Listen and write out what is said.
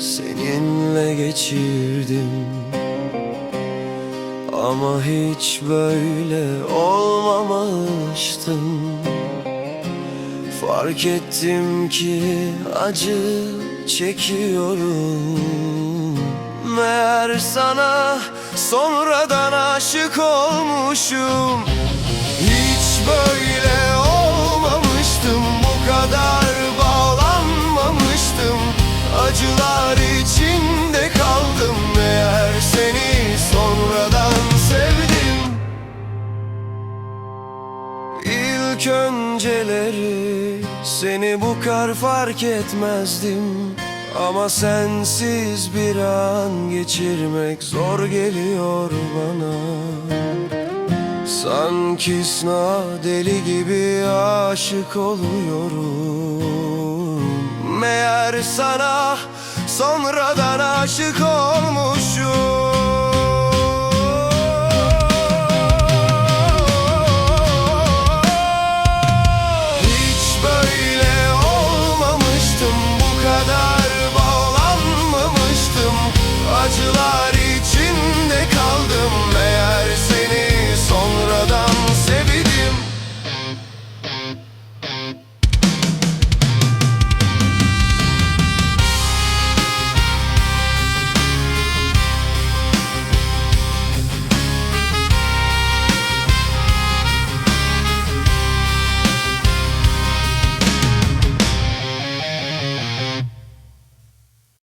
seninle geçirdim. Ama hiç böyle olmamıştım. Fark ettim ki acı çekiyorum. Meğer sana sonradan aşık olmuşum. Önceleri seni bu kadar fark etmezdim. Ama sensiz bir an geçirmek zor geliyor bana. Sanki sna deli gibi aşık oluyorum. Meğer sana sonradan aşık olmuşum